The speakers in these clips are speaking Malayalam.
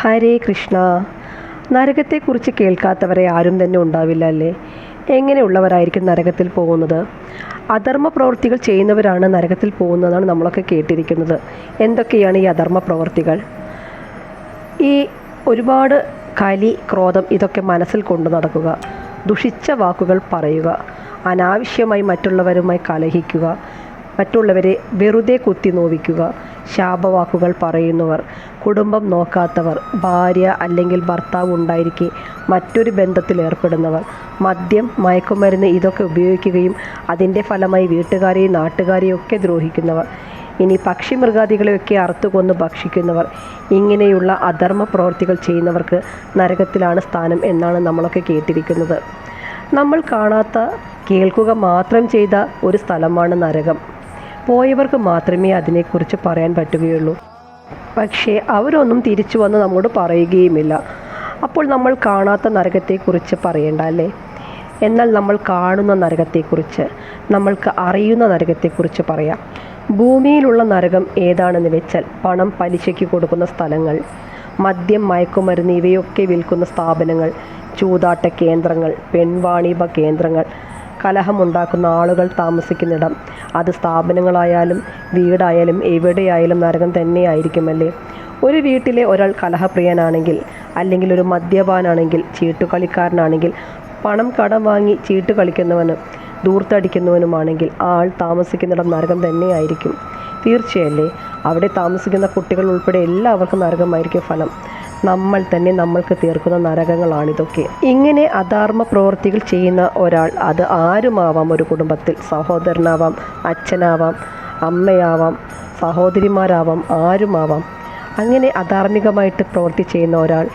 ഹരേ കൃഷ്ണ. നരകത്തെക്കുറിച്ച് കേൾക്കാത്തവരെ ആരും തന്നെ ഉണ്ടാവില്ല അല്ലേ? എങ്ങനെയുള്ളവരായിരിക്കും നരകത്തിൽ പോകുന്നത്? അധർമ്മ പ്രവൃത്തികൾ ചെയ്യുന്നവരാണ് നരകത്തിൽ പോകുന്നതാണ് നമ്മളൊക്കെ കേട്ടിരിക്കുന്നത്. എന്തൊക്കെയാണ് ഈ അധർമ്മ പ്രവൃത്തികൾ ഈ ഒരുപാട് കലി ക്രോധം ഇതൊക്കെ മനസ്സിൽ കൊണ്ടു നടക്കുക. ദുഷിച്ച വാക്കുകൾ പറയുക. അനാവശ്യമായി മറ്റുള്ളവരുമായി കലഹിക്കുക. മറ്റുള്ളവരെ വെറുതെ കുത്തി നോവിക്കുക. ശാപവാക്കുകൾ പറയുന്നവർ കുടുംബം നോക്കാത്തവർ ഭാര്യ അല്ലെങ്കിൽ ഭർത്താവ് ഉണ്ടായിരിക്കെ മറ്റൊരു ബന്ധത്തിൽ ഏർപ്പെടുന്നവർ. മദ്യം മയക്കുമരുന്ന് ഇതൊക്കെ ഉപയോഗിക്കുകയും അതിന്റെ ഫലമായി വീട്ടുകാരെയും നാട്ടുകാരെയും ഒക്കെ ദ്രോഹിക്കുന്നവർ. ഇനി പക്ഷി മൃഗാദികളെയൊക്കെ അറുത്തുകൊന്ന് ഭക്ഷിക്കുന്നവർ. ഇങ്ങനെയുള്ള അധർമ്മ പ്രവൃത്തികൾ ചെയ്യുന്നവർക്ക് നരകത്തിലാണ് സ്ഥാനം എന്നാണ് നമ്മളൊക്കെ കേട്ടിരിക്കുന്നത്. നമ്മൾ കാണാത്ത കേൾക്കുക മാത്രം ചെയ്ത ഒരു സ്ഥലമാണ് നരകം. പോയവർക്ക് മാത്രമേ അതിനെക്കുറിച്ച് പറയാൻ പറ്റുകയുള്ളൂ. പക്ഷേ അവരൊന്നും തിരിച്ചു വന്ന് നമ്മോട് പറയുകയുമില്ല. അപ്പോൾ നമ്മൾ കാണാത്ത നരകത്തെക്കുറിച്ച് പറയേണ്ട അല്ലേ? എന്നാൽ നമ്മൾ കാണുന്ന നരകത്തെക്കുറിച്ച് നമ്മൾക്ക് അറിയുന്ന നരകത്തെക്കുറിച്ച് പറയാം. ഭൂമിയിലുള്ള നരകം ഏതാണെന്ന് വെച്ചാൽ പണം പലിശയ്ക്ക് കൊടുക്കുന്ന സ്ഥലങ്ങൾ മദ്യം മയക്കുമരുന്ന് ഇവയൊക്കെ വിൽക്കുന്ന സ്ഥാപനങ്ങൾ ചൂതാട്ട കേന്ദ്രങ്ങൾ പെൺവാണിഭ കേന്ദ്രങ്ങൾ കലഹമുണ്ടാക്കുന്ന ആളുകൾ താമസിക്കുന്നിടം. അത് സ്ഥാപനങ്ങളായാലും വീടായാലും എവിടെയായാലും നരകം തന്നെയായിരിക്കുമല്ലേ? ഒരു വീട്ടിലെ ഒരാൾ കലഹപ്രിയനാണെങ്കിൽ അല്ലെങ്കിൽ ഒരു മദ്യപാനാണെങ്കിൽ ചീട്ടുകളിക്കാരനാണെങ്കിൽ പണം കടം വാങ്ങി ചീട്ട് കളിക്കുന്നവനും ദൂർത്തടിക്കുന്നവനുമാണെങ്കിൽ ആൾ താമസിക്കുന്നിടം നരകം തന്നെയായിരിക്കും. തീർച്ചയല്ലേ? അവിടെ താമസിക്കുന്ന കുട്ടികൾ ഉൾപ്പെടെ എല്ലാവർക്കും നരകമായിരിക്കും ഫലം. നമ്മൾ തന്നെ നമ്മൾക്ക് തീർക്കുന്ന നരകങ്ങളാണിതൊക്കെ ഇങ്ങനെ അധാർമ്മ പ്രവൃത്തികൾ ചെയ്യുന്ന ഒരാൾ അത് ആരുമാവാം? ഒരു കുടുംബത്തിൽ സഹോദരനാവാം അച്ഛനാവാം അമ്മയാവാം സഹോദരിമാരാവാം ആരുമാവാം? അങ്ങനെ അധാർമികമായിട്ട് പ്രവൃത്തി ചെയ്യുന്ന ഒരാൾ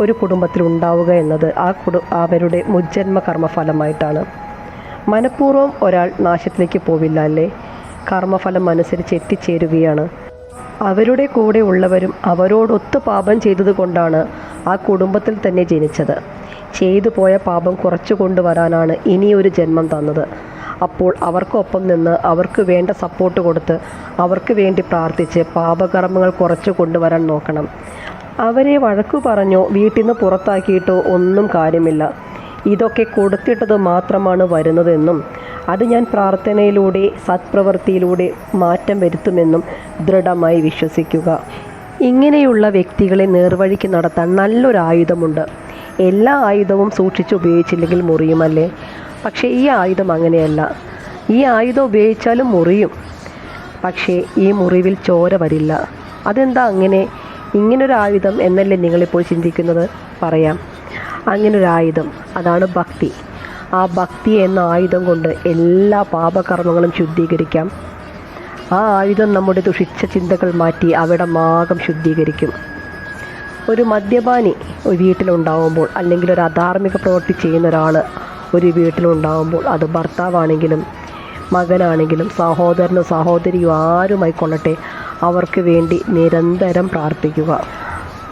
ഒരു കുടുംബത്തിൽ ഉണ്ടാവുക എന്നത് ആ കുടു അവരുടെ മുജ്ജന്മ കർമ്മഫലമായിട്ടാണ്. മനഃപൂർവം ഒരാൾ നാശത്തിലേക്ക് പോവില്ല അല്ലേ? കർമ്മഫലം അനുസരിച്ച് എത്തിച്ചേരുകയാണ്. അവരുടെ കൂടെ ഉള്ളവരും അവരോടൊത്ത് പാപം ചെയ്തതുകൊണ്ടാണ് ആ കുടുംബത്തിൽ തന്നെ ജനിച്ചത്. ചെയ്തു പോയ പാപം കുറച്ചു കൊണ്ടുവരാനാണ് ഇനിയൊരു ജന്മം തന്നത്. അപ്പോൾ അവർക്കൊപ്പം നിന്ന് അവർക്ക് വേണ്ട സപ്പോർട്ട് കൊടുത്ത് അവർക്ക് വേണ്ടി പ്രാർത്ഥിച്ച് പാപകർമ്മങ്ങൾ കുറച്ചു കൊണ്ടുവരാൻ നോക്കണം. അവരെ വഴക്കു പറഞ്ഞോ വീട്ടിൽ നിന്ന് പുറത്താക്കിയിട്ടോ ഒന്നും കാര്യമില്ല. ഇതൊക്കെ കൊടുത്തിട്ടത് മാത്രമാണ് വരുന്നതെന്നും അത് ഞാൻ പ്രാർത്ഥനയിലൂടെ സത്പ്രവൃത്തിയിലൂടെ മാറ്റം വരുത്തുമെന്നും ദൃഢമായി വിശ്വസിക്കുക. ഇങ്ങനെയുള്ള വ്യക്തികളെ നേർവഴിക്ക് നടത്താൻ നല്ലൊരു ആയുധമുണ്ട്. എല്ലാ ആയുധവും സൂക്ഷിച്ച് ഉപയോഗിച്ചില്ലെങ്കിൽ മുറിയുമല്ലേ? പക്ഷേ ഈ ആയുധം അങ്ങനെയല്ല. ഈ ആയുധം ഉപയോഗിച്ചാലും മുറിയും. പക്ഷേ ഈ മുറിവിൽ ചോര വരില്ല. അതെന്താ അങ്ങനെ? ഇങ്ങനൊരു ആയുധം എന്നല്ലേ നിങ്ങളിപ്പോൾ ചിന്തിക്കുന്നത്? പറയാം. അങ്ങനൊരായുധം അതാണ് ഭക്തി. ആ ഭക്തി എന്ന ആയുധം കൊണ്ട് എല്ലാ പാപകർമ്മങ്ങളും ശുദ്ധീകരിക്കാം. ആ ആയുധം നമ്മുടെ ദുഷിച്ച ചിന്തകൾ മാറ്റി അവിടെ മാകം ശുദ്ധീകരിക്കും. ഒരു മദ്യപാനി ഒരു വീട്ടിലുണ്ടാവുമ്പോൾ അല്ലെങ്കിൽ ഒരു അധാർമിക പ്രവൃത്തി ചെയ്യുന്ന ഒരാൾ ഒരു വീട്ടിലുണ്ടാവുമ്പോൾ അത് ഭർത്താവാണെങ്കിലും മകനാണെങ്കിലും സഹോദരനോ സഹോദരിയോ ആരുമായിക്കൊള്ളട്ടെ അവർക്ക് വേണ്ടി നിരന്തരം പ്രാർത്ഥിക്കുക.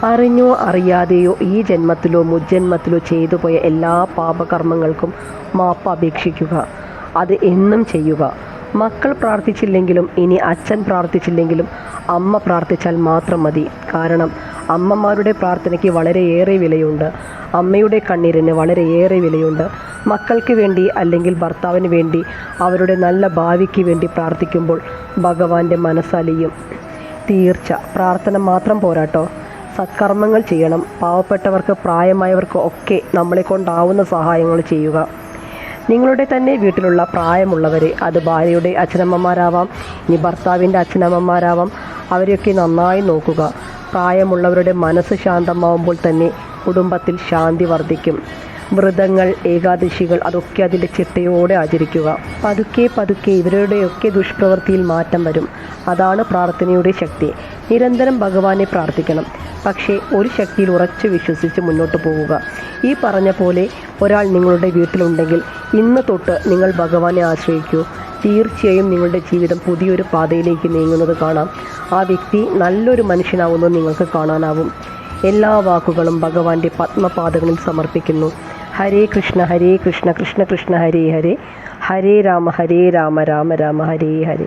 അറിഞ്ഞോ അറിയാതെയോ ഈ ജന്മത്തിലോ മുജ്ജന്മത്തിലോ ചെയ്തു പോയ എല്ലാ പാപകർമ്മങ്ങൾക്കും മാപ്പ് അപേക്ഷിക്കുക. അത് എന്നും ചെയ്യുക. മക്കൾ പ്രാർത്ഥിച്ചില്ലെങ്കിലും ഇനി അച്ഛൻ പ്രാർത്ഥിച്ചില്ലെങ്കിലും അമ്മ പ്രാർത്ഥിച്ചാൽ മാത്രം മതി. കാരണം അമ്മമാരുടെ പ്രാർത്ഥനയ്ക്ക് വളരെയേറെ വിലയുണ്ട്. അമ്മയുടെ കണ്ണീരിന് വളരെയേറെ വിലയുണ്ട്. മക്കൾക്ക് വേണ്ടി അല്ലെങ്കിൽ ഭർത്താവിന് വേണ്ടി അവരുടെ നല്ല ഭാവിക്ക് വേണ്ടി പ്രാർത്ഥിക്കുമ്പോൾ ഭഗവാന്റെ മനസ്സലിയും. തീർച്ച. പ്രാർത്ഥന മാത്രം പോരാട്ടോ. സത്കർമ്മങ്ങൾ ചെയ്യണം. പാവപ്പെട്ടവർക്ക് പ്രായമായവർക്ക് ഒക്കെ നമ്മളെ കൊണ്ടാവുന്ന സഹായങ്ങൾ ചെയ്യുക. നിങ്ങളുടെ തന്നെ വീട്ടിലുള്ള പ്രായമുള്ളവരെ അത് ഭാര്യയുടെ അച്ഛനമ്മമാരാവാം ഇനി ഭർത്താവിന്റെ അച്ഛനമ്മമാരാവാം അവരെയൊക്കെ നന്നായി നോക്കുക. പ്രായമുള്ളവരുടെ മനസ്സ് ശാന്തമാവുമ്പോൾ തന്നെ കുടുംബത്തിൽ ശാന്തി വർദ്ധിക്കും. വ്രതങ്ങൾ ഏകാദശികൾ അതൊക്കെ അതിന്റെ ചിട്ടയോടെ ആചരിക്കുക. പതുക്കെ പതുക്കെ ഇവരുടെയൊക്കെ ദുഷ്പ്രവൃത്തിയിൽ മാറ്റം വരും. അതാണ് പ്രാർത്ഥനയുടെ ശക്തി. നിരന്തരം ഭഗവാനെ പ്രാർത്ഥിക്കണം. പക്ഷേ ഒരു ശക്തിയിൽ ഉറച്ച് വിശ്വസിച്ച് മുന്നോട്ട് പോവുക. ഈ പറഞ്ഞ പോലെ ഒരാൾ നിങ്ങളുടെ വീട്ടിലുണ്ടെങ്കിൽ ഇന്ന് തൊട്ട് നിങ്ങൾ ഭഗവാനെ ആശ്രയിക്കൂ. തീർച്ചയായും നിങ്ങളുടെ ജീവിതം പുതിയൊരു പാതയിലേക്ക് നീങ്ങുന്നത് കാണാം. ആ വ്യക്തി നല്ലൊരു മനുഷ്യനാവുന്നത് നിങ്ങൾക്ക് കാണാനാവും. എല്ലാ വാക്കുകളും ഭഗവാന്റെ പത്മപാദങ്ങളിൽ സമർപ്പിക്കുന്നു. ഹരേ കൃഷ്ണ ഹരേ കൃഷ്ണ കൃഷ്ണ കൃഷ്ണ ഹരേ ഹരേ. ഹരേ രാമ ഹരേ രാമ രാമ രാമ ഹരേ ഹരേ.